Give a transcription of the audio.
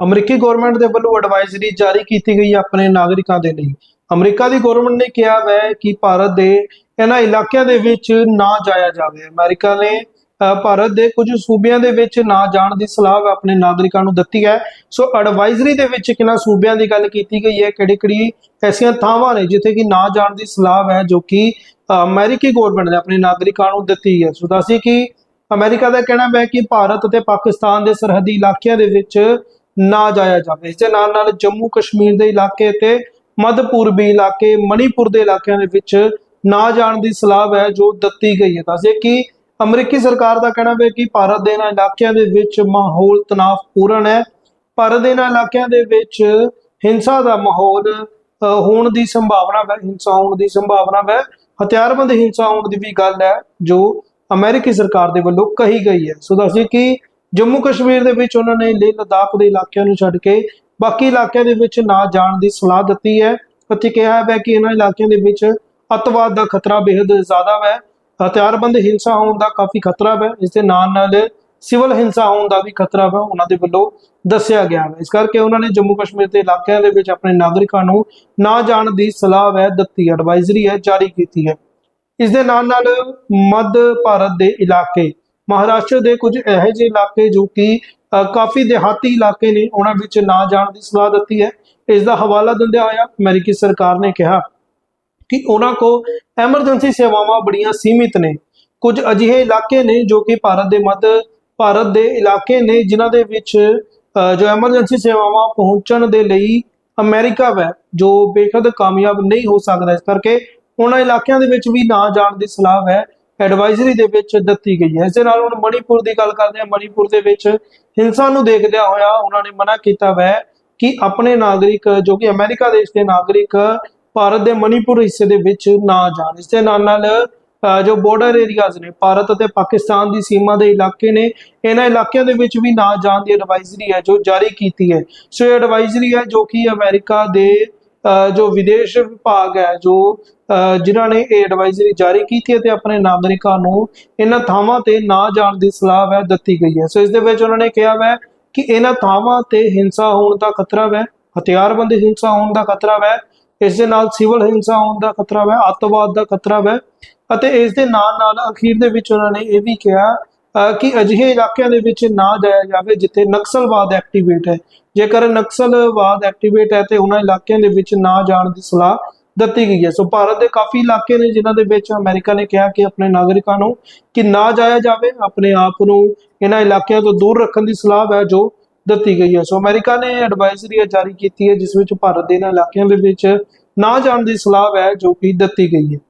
ਅਮਰੀਕੀ ਗਵਰਨਮੈਂਟ ਦੇ ਵੱਲੋਂ ਐਡਵਾਈਜ਼ਰੀ ਜਾਰੀ ਕੀਤੀ ਗਈ ਆਪਣੇ ਨਾਗਰਿਕਾਂ ਦੇ ਲਈ। ਅਮਰੀਕਾ ਦੀ ਗਵਰਨਮੈਂਟ ਨੇ ਕਿਹਾ ਹੈ ਕਿ ਭਾਰਤ ਦੇ ਇਹਨਾਂ ਇਲਾਕਿਆਂ ਦੇ ਵਿੱਚ ਨਾ ਜਾਇਆ ਜਾਵੇ। ਅਮਰੀਕਾ ਨੇ ਭਾਰਤ ਦੇ ਕੁਝ ਸੂਬਿਆਂ ਦੇ ਵਿੱਚ ਨਾ ਜਾਣ ਦੀ ਸਲਾਹ ਆਪਣੇ ਨਾਗਰਿਕਾਂ ਨੂੰ ਦਿੱਤੀ ਹੈ। ਸੋ ਐਡਵਾਈਜ਼ਰੀ ਦੇ ਵਿੱਚ ਕਿਹਨਾਂ ਸੂਬਿਆਂ ਦੀ ਗੱਲ ਕੀਤੀ ਗਈ ਹੈ ਕਿਹੜੀ ਕਿਹੜੀ ਐਸੀਆਂ ਥਾਵਾਂ ਨੇ ਜਿੱਥੇ ਕਿ ਨਾ ਜਾਣ ਦੀ ਸਲਾਹ ਹੈ ਜੋ ਕਿ ਅ, ਅਮਰੀਕੀ ਗਵਰਨਮੈਂਟ ਨੇ ਆਪਣੇ ਨਾਗਰਿਕਾਂ ਨੂੰ ਦਿੱਤੀ ਹੈ। ਸੋ ਦੱਸੀ ਕਿ ਅਮਰੀਕਾ ਦਾ ਕਹਿਣਾ ਹੈ ਕਿ ਭਾਰਤ ਅਤੇ ਪਾਕਿਸਤਾਨ ਦੇ ਸਰਹੱਦੀ ਇਲਾਕਿਆਂ ਦੇ ਵਿੱਚ ਨਾ ਜਾਇਆ ਜਾਵੇ। ਇਸ ਦੇ ਨਾਲ ਨਾਲ ਜੰਮੂ ਕਸ਼ਮੀਰ ਦੇ ਇਲਾਕੇ ਤੇ ਮੱਧ ਪੂਰਬੀ ਇਲਾਕੇ, ਮਣੀਪੁਰ ਦੇ ਇਲਾਕਿਆਂ ਦੇ ਵਿੱਚ ਨਾ ਜਾਣ ਦੀ ਸਲਾਹ ਹੈ ਜੋ ਦਿੱਤੀ ਗਈ ਹੈ। ਦੱਸਦੇ ਕਿ ਅਮਰੀਕੀ ਸਰਕਾਰ ਦਾ ਕਹਿਣਾ ਹੈ ਕਿ ਭਾਰਤ ਦੇ ਇਹਨਾਂ ਇਲਾਕਿਆਂ ਦੇ ਵਿੱਚ ਮਾਹੌਲ ਤਣਾਅਪੂਰਨ ਹੈ। ਭਾਰਤ ਦੇ ਇਹਨਾਂ ਇਲਾਕਿਆਂ ਦੇ ਵਿੱਚ ਹਿੰਸਾ ਦਾ ਮਾਹੌਲ ਹੋਣ ਦੀ ਸੰਭਾਵਨਾ ਹੈ ਹਿੰਸਾ ਹੋਣ ਦੀ ਸੰਭਾਵਨਾ ਹੈ ਹਥਿਆਰਬੰਦ ਹਿੰਸਾ ਹੋਣ ਦੀ ਵੀ ਗੱਲ ਹੈ ਜੋ ਅਮਰੀਕੀ ਸਰਕਾਰ ਦੇ ਵੱਲੋਂ ਕਹੀ ਗਈ ਹੈ। ਸੋ ਦੱਸਦੇ ਕਿ ਜੰਮੂ ਕਸ਼ਮੀਰ ਦੇ ਵਿੱਚ ਉਹਨਾਂ ਨੇ ਲੇਹ ਲਦਾਖ ਦੇ ਇਲਾਕਿਆਂ ਨੂੰ ਛੱਡ ਕੇ ਬਾਕੀ ਇਲਾਕਿਆਂ ਦੇ ਵਿੱਚ ਨਾ ਜਾਣ ਦੀ ਸਲਾਹ ਦਿੱਤੀ ਹੈ। ਅਤੇ ਕਿਹਾ ਹੈ ਕਿ ਇਹਨਾਂ ਇਲਾਕਿਆਂ ਦੇ ਵਿੱਚ ਅੱਤਵਾਦ ਦਾ ਖਤਰਾ ਬੇहद ਜ਼ਿਆਦਾ ਹੈ ਹਥਿਆਰਬੰਦ ਹਿੰਸਾ ਹੋਣ ਦਾ ਕਾਫੀ ਖਤਰਾ ਹੈ। ਇਸ ਦੇ ਨਾਲ ਨਾਲ ਸਿਵਲ ਹਿੰਸਾ ਹੋਣ ਦਾ ਵੀ ਖਤਰਾ ਹੈ, ਉਹਨਾਂ ਦੇ ਵੱਲੋਂ ਦੱਸਿਆ ਗਿਆ ਹੈ। ਇਸ ਕਰਕੇ ਉਹਨਾਂ ਨੇ ਜੰਮੂ ਕਸ਼ਮੀਰ ਦੇ ਇਲਾਕਿਆਂ ਦੇ ਵਿੱਚ ਆਪਣੇ ਨਾਗਰਿਕਾਂ ਨੂੰ ਨਾ ਜਾਣ ਦੀ ਸਲਾਹ ਹੈ ਦਿੱਤੀ ਐਡਵਾਈਜ਼ਰੀ ਹੈ, ਜਾਰੀ ਕੀਤੀ ਹੈ। ਇਸ ਦੇ ਨਾਲ ਨਾਲ ਮੱਧ ਭਾਰਤ ਦੇ ਇਲਾਕੇ ਮਹਾਰਾਸ਼ਟਰ ਦੇ ਕੁਝ ਇਹੋ ਜਿਹੇ ਇਲਾਕੇ ਜੋ ਕਿ ਕਾਫੀ ਦਿਹਾਤੀ ਇਲਾਕੇ ਨੇ, ਉਹਨਾਂ ਵਿੱਚ ਨਾ ਜਾਣ ਦੀ ਸਲਾਹ ਦਿੱਤੀ ਹੈ। ਇਸ ਦਾ ਹਵਾਲਾ ਦਿੰਦਿਆਂ ਹੋਇਆ ਅਮਰੀਕੀ ਸਰਕਾਰ ਨੇ ਕਿਹਾ ਕਿ ਉਹਨਾਂ ਕੋ ਐਮਰਜੈਂਸੀ ਸੇਵਾਵਾਂ ਬੜੀਆਂ ਸੀਮਿਤ ਨੇ। ਕੁਝ ਅਜਿਹੇ ਇਲਾਕੇ ਨੇ ਜੋ ਕਿ ਭਾਰਤ ਦੇ ਮੱਧ, ਭਾਰਤ ਦੇ ਇਲਾਕੇ ਨੇ, ਜਿਨ੍ਹਾਂ ਦੇ ਵਿੱਚ ਜੋ ਐਮਰਜੈਂਸੀ ਸੇਵਾਵਾਂ ਪਹੁੰਚਣ ਦੇ ਲਈ ਅਮਰੀਕਾ ਵੈ, ਜੋ ਬੇਖਦ ਕਾਮਯਾਬ ਨਹੀਂ ਹੋ ਸਕਦਾ। ਇਸ ਕਰਕੇ ਉਹਨਾਂ ਇਲਾਕਿਆਂ ਦੇ ਵਿੱਚ ਵੀ ਨਾ ਜਾਣ ਦੀ ਸਲਾਹ ਹੈ ਐਡਵਾਈਜ਼ਰੀ ਦੇ ਵਿੱਚ ਦਿੱਤੀ ਗਈ ਹੈ। ਇਸ ਦੇ ਨਾਲ ਹੁਣ ਮਣੀਪੁਰ ਦੀ ਗੱਲ ਕਰਦੇ ਹਾਂ। ਮਣੀਪੁਰ ਦੇ ਵਿੱਚ ਹਿੰਸਾ ਨੂੰ ਦੇਖਦਿਆਂ ਹੋਇਆ ਉਹਨਾਂ ਨੇ ਮਨਾ ਕੀਤਾ ਵੈ ਕਿ ਆਪਣੇ ਨਾਗਰਿਕ, ਜੋ ਕਿ ਅਮਰੀਕਾ ਦੇਸ਼ ਦੇ ਨਾਗਰਿਕ, ਭਾਰਤ ਦੇ ਮਣੀਪੁਰ ਹਿੱਸੇ ਦੇ ਵਿੱਚ ਨਾ ਜਾਣ। ਇਸ ਦੇ ਨਾਲ ਨਾਲ ਜੋ ਬਾਰਡਰ ਏਰੀਆਜ਼ ਨੇ, ਭਾਰਤ ਅਤੇ ਪਾਕਿਸਤਾਨ ਦੀ ਸੀਮਾ ਦੇ ਇਲਾਕੇ ਨੇ, ਇਹਨਾਂ ਇਲਾਕਿਆਂ ਦੇ ਵਿੱਚ ਵੀ ਨਾ ਜਾਣ ਦੀ ਐਡਵਾਈਜ਼ਰੀ ਹੈ ਜੋ ਜਾਰੀ ਕੀਤੀ ਹੈ। ਸੋ ਇਹ ਐਡਵਾਈਜ਼ਰੀ ਹੈ ਜੋ ਕਿ ਅਮਰੀਕਾ ਦੇ ਜੋ ਵਿਦੇਸ਼ ਵਿਭਾਗ ਹੈ ਜੋ ਅ, ਜਿਨ੍ਹਾਂ ਨੇ ਇਹ ਐਡਵਾਈਜ਼ਰੀ ਜਾਰੀ ਕੀਤੀ ਹੈ ਤੇ ਆਪਣੇ ਨਾਗਰਿਕਾਂ ਨੂੰ ਇਹਨਾਂ ਥਾਵਾਂ ਤੇ ਨਾ ਜਾਣ ਦੀ ਸਲਾਹ ਹੈ ਦਿੱਤੀ ਗਈ ਹੈ। ਸੋ ਇਸ ਦੇ ਵਿੱਚ ਉਹਨਾਂ ਨੇ ਕਿਹਾ ਹੈ ਕਿ ਇਹਨਾਂ ਥਾਵਾਂ ਤੇ ਹਿੰਸਾ ਹੋਣ ਦਾ ਖਤਰਾ ਹੈ ਹਥਿਆਰਬੰਦ ਹਿੰਸਾ ਹੋਣ ਦਾ ਖਤਰਾ ਹੈ ਇਸ ਦੇ ਨਾਲ ਸਿਵਲ ਹਿੰਸਾ ਹੋਣ ਦਾ ਖਤਰਾ ਹੈ ਅੱਤਵਾਦ ਦਾ ਖਤਰਾ ਹੈ ਅਤੇ ਇਸ ਦੇ ਨਾਲ ਨਾਲ ਅਖੀਰ ਦੇ ਵਿੱਚ ਉਹਨਾਂ ਨੇ ਇਹ ਵੀ ਕਿਹਾ ਕਿ ਅਜਿਹੇ ਇਲਾਕਿਆਂ ਦੇ ਵਿੱਚ ਨਾ ਜਾਇਆ ਜਾਵੇ ਜਿੱਥੇ ਨਕਸਲਵਾਦ ਐਕਟੀਵੇਟ ਹੈ। ਜੇਕਰ ਨਕਸਲਵਾਦ ਐਕਟੀਵੇਟ ਹੈ ਤੇ ਉਹਨਾਂ ਇਲਾਕਿਆਂ ਦੇ ਵਿੱਚ ਨਾ ਜਾਣ ਦੀ ਸਲਾਹ ਦਿੱਤੀ ਗਈ ਹੈ। ਸੋ ਭਾਰਤ ਦੇ ਕਾਫੀ ਇਲਾਕੇ ਨੇ ਜਿਨ੍ਹਾਂ ਦੇ ਵਿੱਚ ਅਮਰੀਕਾ ਨੇ ਕਿਹਾ ਕਿ ਆਪਣੇ ਨਾਗਰਿਕਾਂ ਨੂੰ ਕਿ ਨਾ ਜਾਇਆ ਜਾਵੇ, ਆਪਣੇ ਆਪ ਨੂੰ ਇਹਨਾਂ ਇਲਾਕਿਆਂ ਤੋਂ ਦੂਰ ਰੱਖਣ ਦੀ ਸਲਾਹ ਹੈ ਜੋ ਦਿੱਤੀ ਗਈ ਹੈ। ਸੋ ਅਮਰੀਕਾ ਨੇ ਐਡਵਾਈਜ਼ਰੀ ਜਾਰੀ ਕੀਤੀ ਹੈ, ਜਿਸ ਵਿੱਚ ਭਾਰਤ ਦੇ ਇਹਨਾਂ ਇਲਾਕਿਆਂ ਦੇ ਵਿੱਚ ਨਾ ਜਾਣ ਦੀ ਸਲਾਹ ਹੈ ਜੋ ਕਿ ਦਿੱਤੀ ਗਈ ਹੈ।